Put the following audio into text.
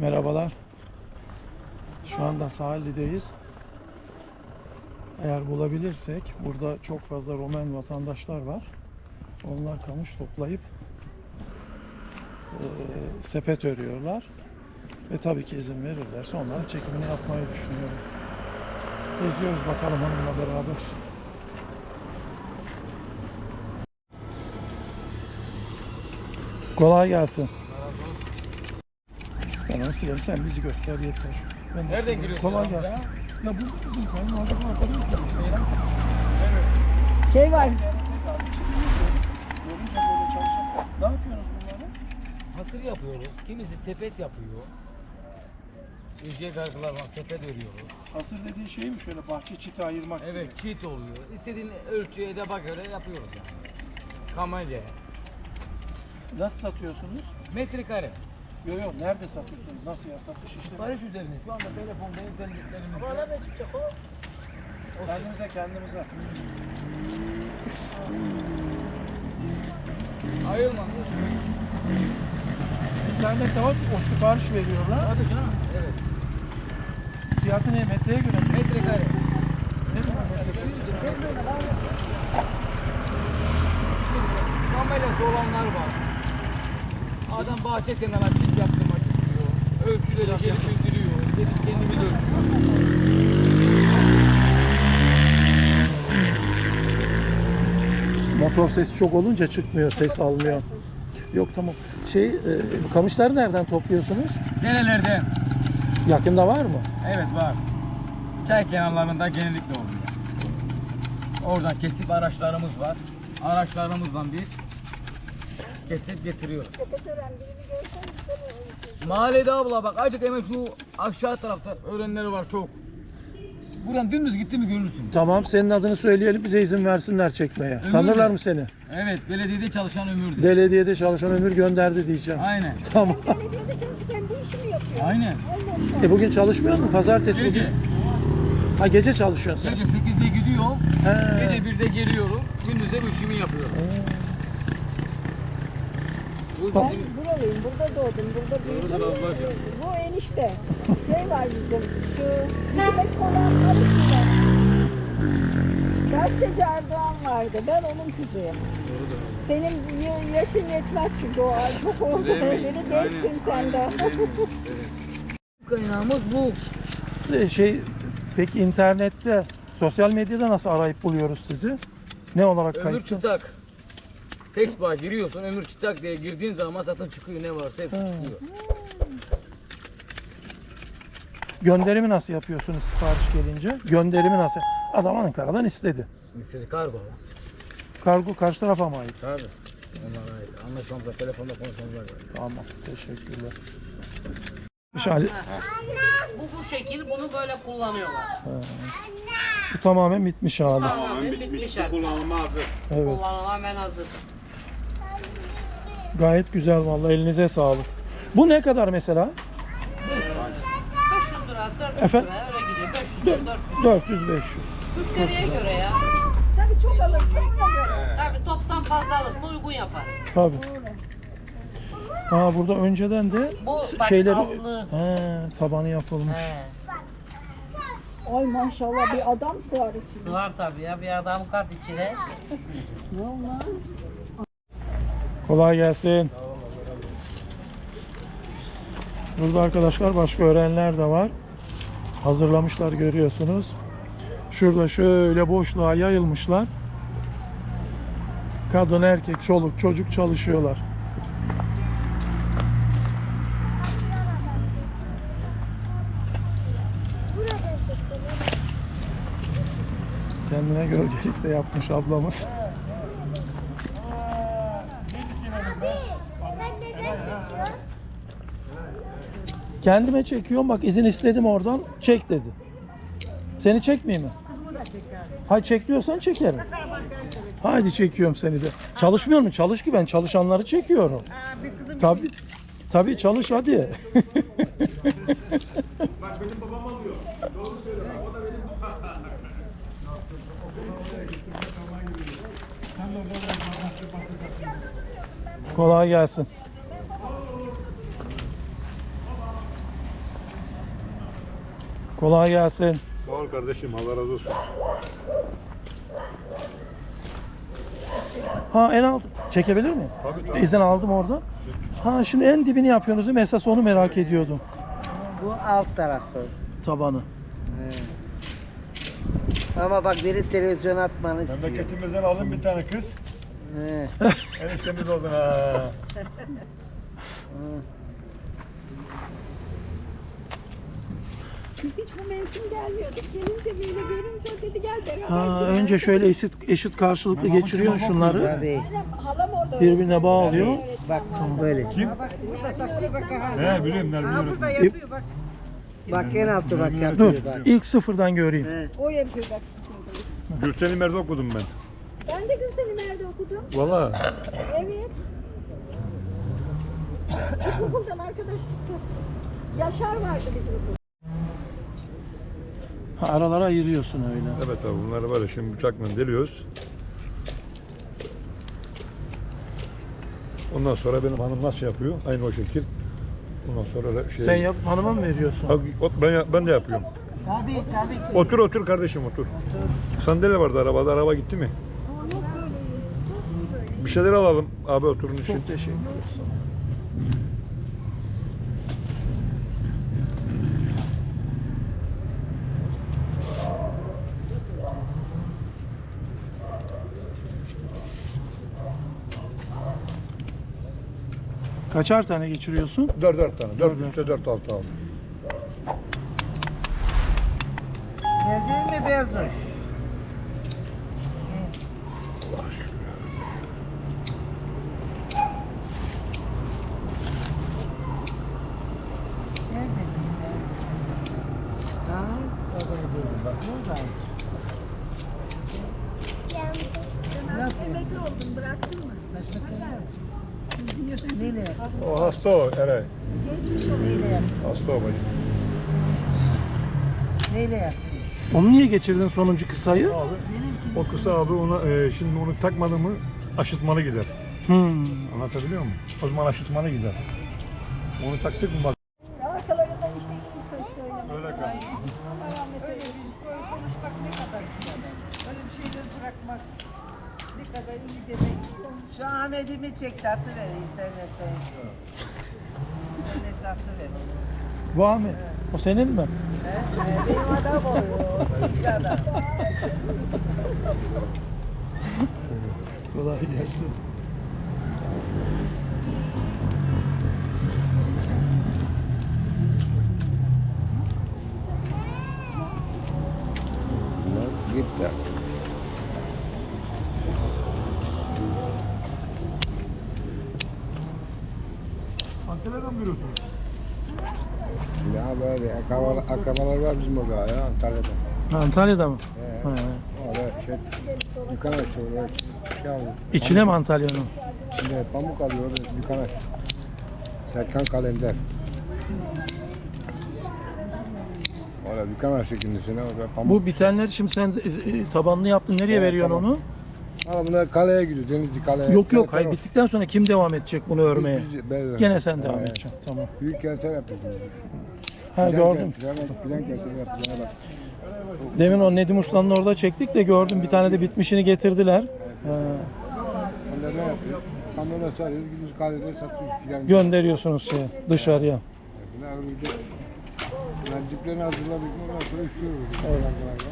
Merhabalar. Şu anda Sahilli'deyiz. Eğer bulabilirsek burada çok fazla Romen vatandaşlar var. Onlar kamış toplayıp eee, sepet örüyorlar. Ve tabii ki izin verirlerse onların çekimini yapmayı düşünüyorum. Geziyoruz bakalım onunla beraber. Kolay gelsin. Ben nasıl geleyim? Sen bizi göster yeter. Ben Nereden giriyorsun Kolay gelsin. Ya bu bizim kayınvalide arkadaş mı? Şey var. Ne yapıyorsunuz bunları? Hasır yapıyoruz. Kimisi sepet yapıyor. İnce gargılar var, sepet örüyoruz. Hasır dediğin şey mi şöyle bahçe çiti ayırmak gibi? Evet, çit oluyor. İstediğin ölçüye de bak öyle yapıyoruz yani. Kamelya. Nasıl satıyorsunuz? Metrekare. Yok yok nerede satıyorsunuz? Nasıl ya satış işlemi? Barış üzerine şu anda telefonda internetlerimizde. Kendimize kendimize. Ayılmaz. İnternette var o sipariş veriyorlar. Hadi canım. Evet. Fiyatı ne? Metreye göre? Metrekare. Ne zaman metreye? Kamelyası olanlar var. Adam bahçe kenarına çit yaptırmak istiyor. Ölçüleri geri bildiriyor. Dedik kendimiz ölçüyoruz. Motor sesi çok olunca çıkmıyor, ses almıyor. Yok tamam. Şey, e, kamışları nereden topluyorsunuz? Nerelerde? Yakında var mı? Evet var. Çay kenarlarında genellikle oluyor. Oradan kesip araçlarımız var. Araçlarımızla bir kesip getiriyoruz. Mahallede abla bak artık hemen şu aşağı tarafta öğrenleri var çok. Buradan dümdüz gitti mi görürsün. Tamam, senin adını söyleyelim bize izin versinler çekmeye. Ömür Tanırlar de. mı seni? Evet belediyede çalışan ömürdü. Belediyede çalışan ömür gönderdi diyeceğim. Aynen. Tamam. Belediyede çalışırken bu işi mi yapıyor? Aynen. E bugün çalışmıyor mu? Pazartesi bugün. Gece, Ha gece çalışıyorsun sen. gece 8'de gidiyor. He. Gece 1'de geliyorum. Gündüz de bu işimi yapıyorum. Tamam. Ben buralıyım, burada doğdum, burada büyüdüm. Bu enişte. Şey var bizim, şu hizmet olan var içinde. Gazeteci Erdoğan vardı, ben onun kızıyım. Senin y- yaşın yetmez şu doğa, çok oldu Aynen, gençsin sen de. Kaynağımız bu. E, Şey, peki internette, sosyal medyada nasıl arayıp buluyoruz sizi? Ne olarak Ömür kayıtlı? çıtak. Textbook'a giriyorsun, ömür çıtak diye girdiğin zaman zaten çıkıyor ne varsa hepsi çıkıyor. Gönderimi nasıl yapıyorsunuz sipariş gelince? Gönderimi nasıl? Adam Ankara'dan istedi. İstedi kargo. Kargo karşı tarafa mı ait? Tabii. Onlara ait. Anlaşmamız var, telefonda konuşmamız var. Tamam, teşekkürler. İşaret, Bu bu şekil bunu böyle kullanıyorlar. bu tamamen bitmiş hali. Tamamen bitmiş artık. Kullanıma hazır. Evet. Kullanılan ben hazır. Gayet güzel vallahi elinize sağlık. Bu ne kadar mesela? 500 lira, 400 Efendim? lira öyle gidiyor. 500 lira, 400 400 500. Müşteriye göre ya. Tabii çok alırsa ona göre. Tabii toptan fazla alırsa uygun yaparız. Tabii. Ha burada önceden de Bu bak şeyleri altlı. He, tabanı yapılmış. He. Ay maşallah bir adam sığar içine. Sığar tabii ya bir adam kat içine. Vallahi. Kolay gelsin. Burada arkadaşlar başka öğrenler de var. Hazırlamışlar görüyorsunuz. Şurada şöyle boşluğa yayılmışlar. Kadın, erkek, çoluk, çocuk çalışıyorlar. Kendine gölgelik de yapmış ablamız. Kendime çekiyorum bak izin istedim oradan çek dedi. Seni çekmeyeyim mi? Hayır çek diyorsan çekerim. Haydi çekiyorum seni de. Çalışmıyor mu? Çalış ki ben çalışanları çekiyorum. Tabii. Tabii çalış hadi. Kolay gelsin. Kolay gelsin. Sağ ol kardeşim Allah razı olsun. Ha en alt çekebilir miyim? Tabii tabii. İzin aldım orada. Ha şimdi en dibini yapıyorsunuz değil mi? Esas onu merak ediyordum. Bu alt tarafı. Tabanı. Ama bak biri televizyon atmanı istiyor. Memleketimizden alın bir tane kız. He. Eniştemiz oldun ha. Biz hiç bu mevsim gelmiyorduk. Gelince böyle görünce dedi gel beraber Ha gidelim. önce şöyle eşit eşit karşılıklı geçiriyorsun şunları. Tabii. Annem, halam orada. Birbirine bağlıyor. Bak böyle. Kim? He biliyorum ben biliyorum. Bak en altı bak Dur. yapıyor bak. ilk sıfırdan göreyim. He. O yapıyor bak sıkıntıyı. Gülsen İmer'de okudum ben. Ben de Gülsen'i Mer'de okudum. Valla. Evet. İlkokuldan arkadaşlık Yaşar vardı bizim sınıfta. Ha, aralara ayırıyorsun öyle. Evet abi bunları böyle şimdi bıçakla deliyoruz. Ondan sonra benim hanım nasıl yapıyor? Aynı o şekil. Ondan sonra da şey... Sen yap hanıma mı veriyorsun? Abi, ben, ya- ben de yapıyorum. Tabii tabii ki. Otur otur kardeşim otur. Sandalye vardı arabada. Araba gitti mi? Bir şeyler alalım abi oturun için. Çok teşekkür ederim. Kaçar tane geçiriyorsun? Dört dört tane. Dört Dört, üstte dört altı aldım. Geldin mi Berduş? Sabah Bak buradayım. Nasıl? Emekli oldum bıraktın mı? Neyle? O hasta o Eray. Neyle yaptın? Hasta o bacım. Neyle yaptın? Onu niye geçirdin sonuncu kısayı? Abi o kısa abi ona e, şimdi onu takmadı mı aşıtmalı gider. Hmm. Anlatabiliyor muyum? O zaman aşıtmalı gider. Onu taktık mı bak. Arkalarından işte iyi söz söyleme. Öyle kaldı. Allah rahmet eylesin. konuşmak ne kadar güzel. Böyle bir şeyleri bırakmak ne kadar iyi demek. Ahmet'imi çek tatlı ver internette. İnternet tatlı ver. Bu Ahmet. O senin mi? He? Benim adam oluyor. Bir adam. Kolay gelsin. Gitti. Antalya'dan akrabalar, akrabalar var bizim orada ya Antalya'da. Antalya'da mı? He. Ha. Orada şey, dükkan açtı orada. Şey aldı. İçine mi Antalya'nın? İçinde pamuk alıyor orada dükkan açtı. Serkan Kalender. Orada dükkan açtı kendisine orada pamuk. Bu bitenleri şimdi sen e, e, tabanlı yaptın. Nereye Evet, veriyorsun tamam. onu? Ama bunlar kaleye gidiyor. Denizli kaleye. Yok yok. Hayır bittikten sonra kim devam edecek bunu örmeye? Biz- ben- Gene sen devam edeceksin. Tamam. Büyük kenter yapıyoruz. Ha gördüm. Bak. Demin o Nedim Usta'nın orada çektik de gördüm. Bir tane de bitmişini getirdiler. Ha, Onlar ne yapıyor? Kamyona sarıyoruz, gidiyoruz kalede satıyoruz. Gönderiyorsunuz şey dışarıya. Bunlar hazırladık ondan sonra üşüyoruz.